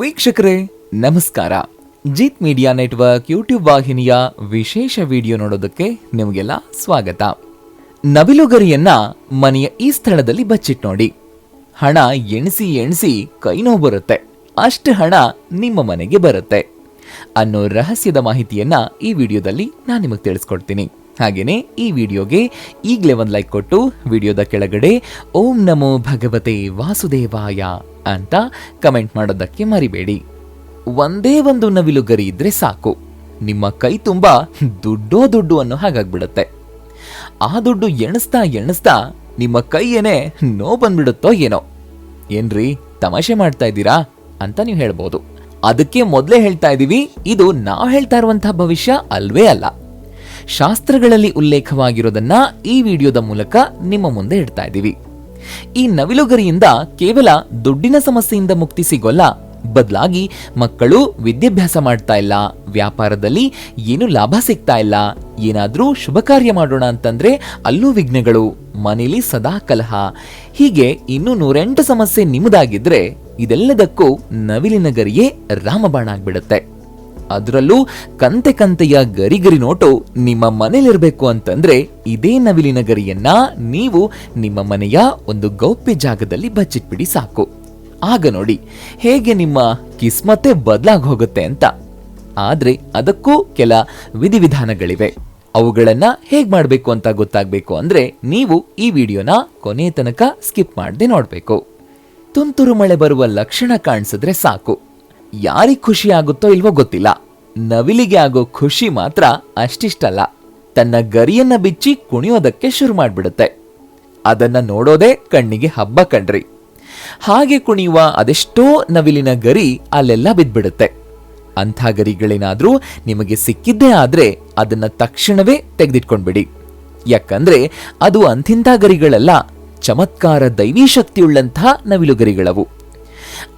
ವೀಕ್ಷಕರೇ, ನಮಸ್ಕಾರ. Jeet media network YouTube ವಾಹಿನಿಯ ವಿಶೇಷ ವಿಡಿಯೋ ನೋಡೋದಕ್ಕೆ ನಿಮಗೆಲ್ಲ ಸ್ವಾಗತ. ನವಿಲುಗರಿಯನ್ನ ಮನೆಯ ಈ ಸ್ಥಳದಲ್ಲಿ ಬಚ್ಚಿಟ್ ನೋಡಿ. ಹಣ ಎಣಿಸಿ ಎಣಿಸಿ ಕೈ ನೋವು ಬರುತ್ತೆ. ಅಷ್ಟು ಹಣ ನಿಮ್ಮ ಮನೆಗೆ ಬರುತ್ತೆ ಅನ್ನೋ ರಹಸ್ಯದ ಮಾಹಿತಿಯನ್ನ ಈ ವಿಡಿಯೋದಲ್ಲಿ ನಾನು ನಿಮಗೆ ತಿಳಿಸ್ಕೊಡ್ತೀನಿ. ಹಾಗೇನೆ ಈ ವಿಡಿಯೋಗೆ ಈಗಲೇ ಒಂದು ಲೈಕ್ ಕೊಟ್ಟು ವಿಡಿಯೋದ ಕೆಳಗಡೆ ಓಂ ನಮೋ ಭಗವತೆ ವಾಸುದೇವಾಯ ಅಂತ ಕಮೆಂಟ್ ಮಾಡೋದಕ್ಕೆ ಮರಿಬೇಡಿ. ಒಂದೇ ಒಂದು ನವಿಲು ಗರಿ ಇದ್ರೆ ಸಾಕು. ನಿಮ್ಮ ಕೈ ತುಂಬ ದುಡ್ಡೋ ದುಡ್ಡು ಅನ್ನೋ ಹಾಗಾಗ್ಬಿಡುತ್ತೆ. ಆ ದುಡ್ಡು ಎಣಿಸ್ತಾ ಎಣಿಸ್ತಾ ನಿಮ್ಮ ಕೈಯೇನೆ ನೋ ಬಂದ್ಬಿಡುತ್ತೋ ಏನೋ. ಏನ್ರಿ ತಮಾಷೆ ಮಾಡ್ತಾ ಇದ್ದೀರಾ ಅಂತ ನೀವು ಹೇಳ್ಬೋದು. ಅದಕ್ಕೆ ಮೊದಲೇ ಹೇಳ್ತಾ ಇದ್ದೀವಿ ಇದು ನಾವು ಹೇಳ್ತಾ ಇರುವಂತಹ ಭವಿಷ್ಯ ಅಲ್ವೇ ಅಲ್ಲ. ಶಾಸ್ತ್ರಗಳಲ್ಲಿ ಉಲ್ಲೇಖವಾಗಿರೋದನ್ನ ಈ ವಿಡಿಯೋದ ಮೂಲಕ ನಿಮ್ಮ ಮುಂದೆ ಇಡ್ತಾ ಇದ್ದೀವಿ. ಈ ನವಿಲುಗರಿಯಿಂದ ಕೇವಲ ದುಡ್ಡಿನ ಸಮಸ್ಯೆಯಿಂದ ಮುಕ್ತಿ ಸಿಗೋಲ್ಲ, ಬದಲಾಗಿ ಮಕ್ಕಳು ವಿದ್ಯಾಭ್ಯಾಸ ಮಾಡ್ತಾ ಇಲ್ಲ, ವ್ಯಾಪಾರದಲ್ಲಿ ಏನು ಲಾಭ ಸಿಗ್ತಾ ಇಲ್ಲ, ಏನಾದರೂ ಶುಭ ಕಾರ್ಯ ಮಾಡೋಣ ಅಂತಂದ್ರೆ ಅಲ್ಲೂ ವಿಘ್ನಗಳು, ಮನೇಲಿ ಸದಾ ಕಲಹ. ಹೀಗೆ ಇನ್ನೂ ನೂರೆಂಟು ಸಮಸ್ಯೆ ನಿಮ್ಮದಾಗಿದ್ರೆ ಇದೆಲ್ಲದಕ್ಕೂ ನವಿಲಿನ ಗರಿಯೇ ರಾಮಬಾಣ ಆಗ್ಬಿಡುತ್ತೆ. ಅದರಲ್ಲೂ ಕಂತೆ ಕಂತೆಯ ಗರಿಗರಿ ಗರಿ ನೋಟು ನಿಮ್ಮ ಮನೇಲಿರಬೇಕು ಅಂತಂದ್ರೆ ಇದೇ ನವಿಲಿನ ಗರಿಯನ್ನ ನೀವು ನಿಮ್ಮ ಮನೆಯ ಒಂದು ಗೌಪ್ಯ ಜಾಗದಲ್ಲಿ ಬಚ್ಚಿಟ್ಬಿಡಿ ಸಾಕು. ಆಗ ನೋಡಿ, ಹೇಗೆ ನಿಮ್ಮ ಕಿಸ್ಮತ್ತೆ ಬದಲಾಗಿ ಹೋಗುತ್ತೆ ಅಂತ. ಆದ್ರೆ ಅದಕ್ಕೂ ಕೆಲ ವಿಧಿವಿಧಾನಗಳಿವೆ. ಅವುಗಳನ್ನ ಹೇಗೆ ಮಾಡಬೇಕು ಅಂತ ಗೊತ್ತಾಗಬೇಕು ಅಂದ್ರೆ ನೀವು ಈ ವಿಡಿಯೋನ ಕೊನೆಯ ತನಕ ಸ್ಕಿಪ್ ಮಾಡದೆ ನೋಡಬೇಕು. ತುಂತುರು ಮಳೆ ಬರುವ ಲಕ್ಷಣ ಕಾಣಿಸಿದ್ರೆ ಸಾಕು. ಯಾರಿಗ್ ಖುಷಿ ಆಗುತ್ತೋ ಇಲ್ವೋ ಗೊತ್ತಿಲ್ಲ. ನವಿಲಿಗೆ ಆಗೋ ಖುಷಿ ಮಾತ್ರ ಅಷ್ಟಿಷ್ಟಲ್ಲ. ತನ್ನ ಗರಿಯನ್ನ ಬಿಚ್ಚಿ ಕುಣಿಯೋದಕ್ಕೆ ಶುರು ಮಾಡ್ಬಿಡುತ್ತೆ. ಅದನ್ನ ನೋಡೋದೇ ಕಣ್ಣಿಗೆ ಹಬ್ಬ ಕಣ್ರಿ. ಹಾಗೆ ಕುಣಿಯುವ ಅದೆಷ್ಟೋ ನವಿಲಿನ ಗರಿ ಅಲ್ಲೆಲ್ಲ ಬಿದ್ಬಿಡುತ್ತೆ ಅಂಥ ಗರಿಗಳೇನಾದರೂ ನಿಮಗೆ ಸಿಕ್ಕಿದ್ದೇ ಆದರೆ ಅದನ್ನ ತಕ್ಷಣವೇ ತೆಗೆದಿಟ್ಕೊಂಡ್ಬಿಡಿ. ಯಾಕಂದ್ರೆ ಅದು ಅಂಥಿಂಥ ಗರಿಗಳಲ್ಲ, ಚಮತ್ಕಾರ ದೈವೀ ಶಕ್ತಿಯುಳ್ಳಂಥ ನವಿಲು ಗರಿಗಳವು.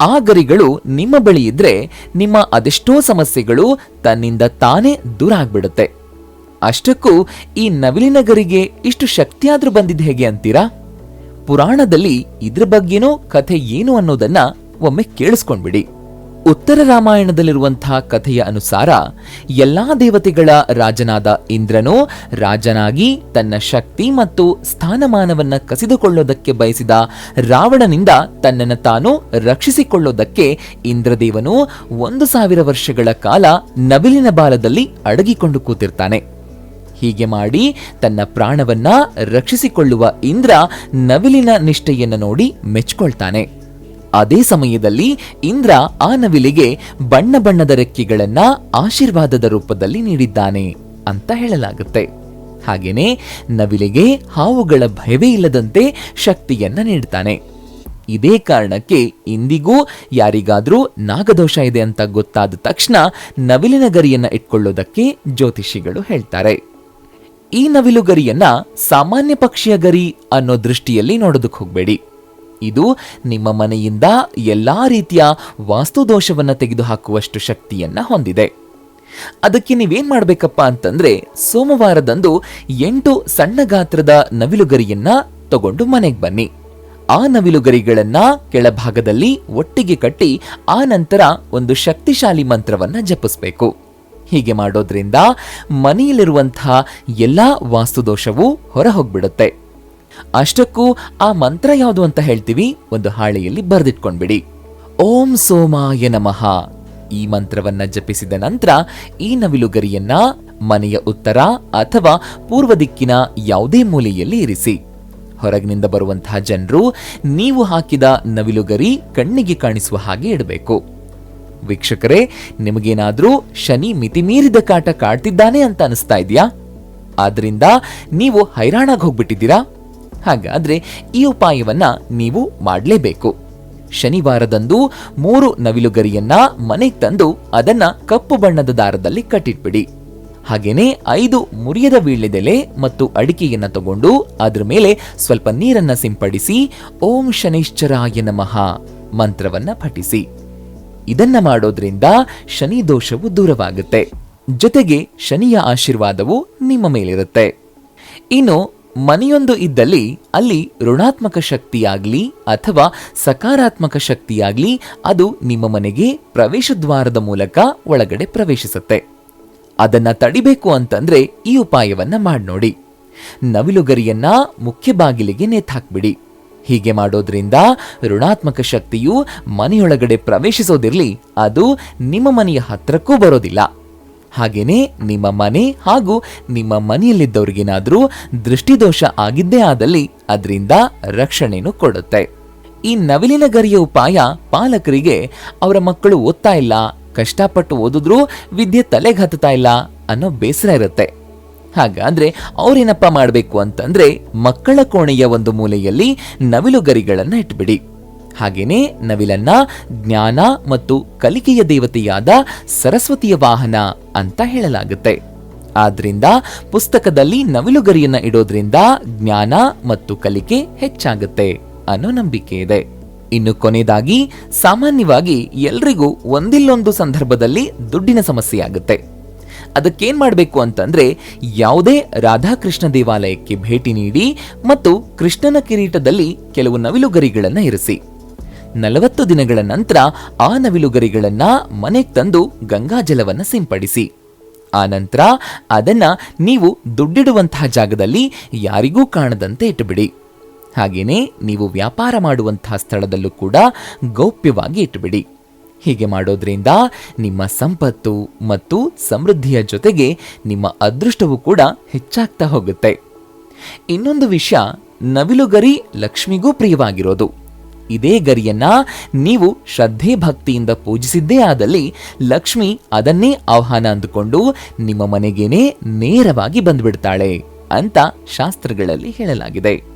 ಆ ಗರಿಗಳು ನಿಮ್ಮ ಬಳಿ ಇದ್ರೆ ನಿಮ್ಮ ಅದೆಷ್ಟೋ ಸಮಸ್ಯೆಗಳು ತನ್ನಿಂದ ತಾನೇ ದೂರ ಆಗ್ಬಿಡುತ್ತೆ. ಅಷ್ಟಕ್ಕೂ ಈ ನವಿಲಿನ ಗರಿಗೆ ಇಷ್ಟು ಶಕ್ತಿಯಾದ್ರೂ ಬಂದಿದ್ದು ಹೇಗೆ ಅಂತೀರಾ? ಪುರಾಣದಲ್ಲಿ ಇದ್ರ ಬಗ್ಗೆನೂ ಕಥೆ ಏನು ಅನ್ನೋದನ್ನ ಒಮ್ಮೆ ಕೇಳಿಸ್ಕೊಂಡ್ಬಿಡಿ. ಉತ್ತರ ರಾಮಾಯಣದಲ್ಲಿರುವಂತಹ ಕಥೆಯ ಅನುಸಾರ ಎಲ್ಲಾ ದೇವತೆಗಳ ರಾಜನಾದ ಇಂದ್ರನು ರಾಜನಾಗಿ ತನ್ನ ಶಕ್ತಿ ಮತ್ತು ಸ್ಥಾನಮಾನವನ್ನು ಕಸಿದುಕೊಳ್ಳೋದಕ್ಕೆ ಬಯಸಿದ ರಾವಣನಿಂದ ತನ್ನನ್ನು ತಾನು ರಕ್ಷಿಸಿಕೊಳ್ಳೋದಕ್ಕೆ ಇಂದ್ರದೇವನು ಒಂದು ಸಾವಿರ ವರ್ಷಗಳ ಕಾಲ ನವಿಲಿನ ಬಾಲದಲ್ಲಿ ಅಡಗಿಕೊಂಡು ಕೂತಿರ್ತಾನೆ. ಹೀಗೆ ಮಾಡಿ ತನ್ನ ಪ್ರಾಣವನ್ನ ರಕ್ಷಿಸಿಕೊಳ್ಳುವ ಇಂದ್ರ ನವಿಲಿನ ನಿಷ್ಠೆಯನ್ನು ನೋಡಿ ಮೆಚ್ಕೊಳ್ತಾನೆ. ಅದೇ ಸಮಯದಲ್ಲಿ ಇಂದ್ರ ಆ ನವಿಲಿಗೆ ಬಣ್ಣ ಬಣ್ಣದ ರೆಕ್ಕೆಗಳನ್ನ ಆಶೀರ್ವಾದದ ರೂಪದಲ್ಲಿ ನೀಡಿದ್ದಾನೆ ಅಂತ ಹೇಳಲಾಗುತ್ತೆ. ಹಾಗೆಯೇ ನವಿಲಿಗೆ ಹಾವುಗಳ ಭಯವೇ ಇಲ್ಲದಂತೆ ಶಕ್ತಿಯನ್ನ ನೀಡ್ತಾನೆ. ಇದೇ ಕಾರಣಕ್ಕೆ ಇಂದಿಗೂ ಯಾರಿಗಾದ್ರೂ ನಾಗದೋಷ ಇದೆ ಅಂತ ಗೊತ್ತಾದ ತಕ್ಷಣ ನವಿಲಿನ ಗರಿಯನ್ನ ಇಟ್ಕೊಳ್ಳೋದಕ್ಕೆ ಜ್ಯೋತಿಷಿಗಳು ಹೇಳ್ತಾರೆ. ಈ ನವಿಲು ಗರಿಯನ್ನ ಸಾಮಾನ್ಯ ಪಕ್ಷಿಯ ಗರಿ ಅನ್ನೋ ದೃಷ್ಟಿಯಲ್ಲಿ ನೋಡೋದಕ್ಕೆ ಹೋಗಬೇಡಿ. ಇದು ನಿಮ್ಮ ಮನೆಯಿಂದ ಎಲ್ಲಾ ರೀತಿಯ ವಾಸ್ತುದೋಷವನ್ನು ತೆಗೆದುಹಾಕುವಷ್ಟು ಶಕ್ತಿಯನ್ನ ಹೊಂದಿದೆ. ಅದಕ್ಕೆ ನೀವೇನ್ ಮಾಡ್ಬೇಕಪ್ಪ ಅಂತಂದ್ರೆ ಸೋಮವಾರದಂದು ಎಂಟು ಸಣ್ಣ ಗಾತ್ರದ ನವಿಲುಗರಿಯನ್ನ ತಗೊಂಡು ಮನೆಗೆ ಬನ್ನಿ. ಆ ನವಿಲುಗರಿಗಳನ್ನ ಕೆಳಭಾಗದಲ್ಲಿ ಒಟ್ಟಿಗೆ ಕಟ್ಟಿ ಆ ನಂತರ ಒಂದು ಶಕ್ತಿಶಾಲಿ ಮಂತ್ರವನ್ನ ಜಪಿಸ್ಬೇಕು. ಹೀಗೆ ಮಾಡೋದ್ರಿಂದ ಮನೆಯಲ್ಲಿರುವಂತಹ ಎಲ್ಲಾ ವಾಸ್ತುದೋಷವೂ ಹೊರ ಹೋಗ್ಬಿಡುತ್ತೆ ಅಷ್ಟಕ್ಕೂ ಆ ಮಂತ್ರ ಯಾವುದು ಅಂತ ಹೇಳ್ತೀವಿ? ಒಂದು ಹಾಳೆಯಲ್ಲಿ ಬರೆದಿಟ್ಕೊಂಡ್ಬಿಡಿ. ಓಂ ಸೋಮಾಯ ನಮಃ. ಈ ಮಂತ್ರವನ್ನ ಜಪಿಸಿದ ನಂತರ ಈ ನವಿಲುಗರಿಯನ್ನ ಮನೆಯ ಉತ್ತರ ಅಥವಾ ಪೂರ್ವ ದಿಕ್ಕಿನ ಯಾವುದೇ ಮೂಲೆಯಲ್ಲಿ ಇರಿಸಿ. ಹೊರಗಿನಿಂದ ಬರುವಂತಹ ಜನರು ನೀವು ಹಾಕಿದ ನವಿಲುಗರಿ ಕಣ್ಣಿಗೆ ಕಾಣಿಸುವ ಹಾಗೆ ಇಡಬೇಕು. ವೀಕ್ಷಕರೇ, ನಿಮಗೇನಾದರೂ ಶನಿ ಮಿತಿಮೀರಿದ ಕಾಟ ಕಾಡ್ತಿದ್ದಾನೆ ಅಂತ ಅನಿಸ್ತಾ ಇದೆಯಾ? ಆದ್ರಿಂದ ನೀವು ಹೈರಾಣಾಗಿ ಹೋಗ್ಬಿಟ್ಟಿದ್ದೀರಾ? ಹಾಗಾದ್ರೆ ಈ ಉಪಾಯವನ್ನು ನೀವು ಮಾಡಲೇಬೇಕು. ಶನಿವಾರದಂದು ಮೂರು ನವಿಲುಗರಿಯನ್ನ ಮನೆಗೆ ತಂದು ಅದನ್ನ ಕಪ್ಪು ಬಣ್ಣದ ದಾರದಲ್ಲಿ ಕಟ್ಟಿಟ್ಬಿಡಿ. ಹಾಗೇನೆ ಐದು ಮುರಿಯದ ವೀಳ್ಯದೆಲೆ ಮತ್ತು ಅಡಿಕೆಯನ್ನ ತಗೊಂಡು ಅದರ ಮೇಲೆ ಸ್ವಲ್ಪ ನೀರನ್ನ ಸಿಂಪಡಿಸಿ ಓಂ ಶನೈಶ್ಚರಾಯ ನಮಃ ಮಂತ್ರವನ್ನ ಪಠಿಸಿ. ಇದನ್ನ ಮಾಡೋದ್ರಿಂದ ಶನಿ ದೋಷವು ದೂರವಾಗುತ್ತೆ. ಜೊತೆಗೆ ಶನಿಯ ಆಶೀರ್ವಾದವು ನಿಮ್ಮ ಮೇಲಿರುತ್ತೆ. ಇನ್ನು ಮನೆಯೊಂದು ಇದ್ದಲ್ಲಿ ಅಲ್ಲಿ ಋಣಾತ್ಮಕ ಶಕ್ತಿಯಾಗಲಿ ಅಥವಾ ಸಕಾರಾತ್ಮಕ ಶಕ್ತಿಯಾಗಲಿ ಅದು ನಿಮ್ಮ ಮನೆಗೆ ಪ್ರವೇಶ ದ್ವಾರದ ಮೂಲಕ ಒಳಗಡೆ ಪ್ರವೇಶಿಸುತ್ತೆ. ಅದನ್ನ ತಡಿಬೇಕು ಅಂತಂದ್ರೆ ಈ ಉಪಾಯವನ್ನ ಮಾಡಿ ನೋಡಿ ನವಿಲುಗರಿಯನ್ನ ಮುಖ್ಯ ಬಾಗಿಲಿಗೆ ನೇತಾಕ್ಬಿಡಿ. ಹೀಗೆ ಮಾಡೋದ್ರಿಂದ ಋಣಾತ್ಮಕ ಶಕ್ತಿಯು ಮನೆಯೊಳಗಡೆ ಪ್ರವೇಶಿಸೋದಿರಲಿ, ಅದು ನಿಮ್ಮ ಮನೆಯ ಹತ್ರಕ್ಕೂ ಬರೋದಿಲ್ಲ. ಹಾಗೇನೆ ನಿಮ್ಮ ಮನೆ ಹಾಗೂ ನಿಮ್ಮ ಮನೆಯಲ್ಲಿದ್ದವರಿಗೇನಾದರೂ ದೃಷ್ಟಿದೋಷ ಆಗಿದ್ದೇ ಆದಲ್ಲಿ ಅದರಿಂದ ರಕ್ಷಣೆಯನ್ನು ಕೊಡುತ್ತೆ. ಈ ನವಿಲಿನ ಗರಿಯ ಉಪಾಯ ಪಾಲಕರಿಗೆ ಅವರ ಮಕ್ಕಳು ಓದ್ತಾ ಇಲ್ಲ, ಕಷ್ಟಪಟ್ಟು ಓದಿದ್ರೂ ವಿದ್ಯೆ ತಲೆಗೆ ಹತ್ತುತ್ತಾ ಇಲ್ಲ ಅನ್ನೋ ಬೇಸರ ಇರುತ್ತೆ. ಹಾಗಾದ್ರೆ ಅವ್ರೇನಪ್ಪ ಮಾಡಬೇಕು ಅಂತಂದ್ರೆ ಮಕ್ಕಳ ಕೋಣೆಯ ಒಂದು ಮೂಲೆಯಲ್ಲಿ ನವಿಲು ಗರಿಗಳನ್ನ ಇಟ್ಬಿಡಿ. ಹಾಗೇನೆ ನವಿಲನ್ನ ಜ್ಞಾನ ಮತ್ತು ಕಲಿಕೆಯ ದೇವತೆಯಾದ ಸರಸ್ವತಿಯ ವಾಹನ ಅಂತ ಹೇಳಲಾಗುತ್ತೆ. ಆದ್ರಿಂದ ಪುಸ್ತಕದಲ್ಲಿ ನವಿಲುಗರಿಯನ್ನ ಇಡೋದ್ರಿಂದ ಜ್ಞಾನ ಮತ್ತು ಕಲಿಕೆ ಹೆಚ್ಚಾಗುತ್ತೆ ಅನ್ನೋ ನಂಬಿಕೆ ಇದೆ. ಇನ್ನು ಕೊನೆಯದಾಗಿ ಸಾಮಾನ್ಯವಾಗಿ ಎಲ್ರಿಗೂ ಒಂದಿಲ್ಲೊಂದು ಸಂದರ್ಭದಲ್ಲಿ ದುಡ್ಡಿನ ಸಮಸ್ಯೆ ಆಗುತ್ತೆ. ಅದಕ್ಕೇನ್ ಮಾಡಬೇಕು ಅಂತಂದ್ರೆ ಯಾವುದೇ ರಾಧಾಕೃಷ್ಣ ದೇವಾಲಯಕ್ಕೆ ಭೇಟಿ ನೀಡಿ ಮತ್ತು ಕೃಷ್ಣನ ಕಿರೀಟದಲ್ಲಿ ಕೆಲವು ನವಿಲುಗರಿಗಳನ್ನು ಇರಿಸಿ. ನಲವತ್ತು ದಿನಗಳ ನಂತರ ಆ ನವಿಲುಗರಿಗಳನ್ನ ಮನೆಗೆ ತಂದು ಗಂಗಾಜಲವನ್ನ ಸಿಂಪಡಿಸಿ. ಆ ನಂತರ ಅದನ್ನ ನೀವು ದುಡ್ಡಿಡುವಂತಹ ಜಾಗದಲ್ಲಿ ಯಾರಿಗೂ ಕಾಣದಂತೆ ಇಟ್ಟುಬಿಡಿ. ಹಾಗೆಯೇ ನೀವು ವ್ಯಾಪಾರ ಮಾಡುವಂತಹ ಸ್ಥಳದಲ್ಲೂ ಕೂಡ ಗೌಪ್ಯವಾಗಿ ಇಟ್ಟುಬಿಡಿ. ಹೀಗೆ ಮಾಡೋದ್ರಿಂದ ನಿಮ್ಮ ಸಂಪತ್ತು ಮತ್ತು ಸಮೃದ್ಧಿಯ ಜೊತೆಗೆ ನಿಮ್ಮ ಅದೃಷ್ಟವೂ ಕೂಡ ಹೆಚ್ಚಾಗ್ತಾ ಹೋಗುತ್ತೆ. ಇನ್ನೊಂದು ವಿಷಯ ನವಿಲುಗರಿ ಲಕ್ಷ್ಮಿಗೂ ಪ್ರಿಯವಾಗಿರೋದು. ಇದೇ ಗರಿಯನ್ನ ನೀವು ಶ್ರದ್ಧೆ ಭಕ್ತಿಯಿಂದ ಪೂಜಿಸಿದ್ದೇ ಆದಲ್ಲಿ ಲಕ್ಷ್ಮಿ ಅದನ್ನೇ ಆಹ್ವಾನ ಅಂದುಕೊಂಡು ನಿಮ್ಮ ಮನೆಗೇನೆ ನೇರವಾಗಿ ಬಂದ್ಬಿಡ್ತಾಳೆ ಅಂತ ಶಾಸ್ತ್ರಗಳಲ್ಲಿ ಹೇಳಲಾಗಿದೆ.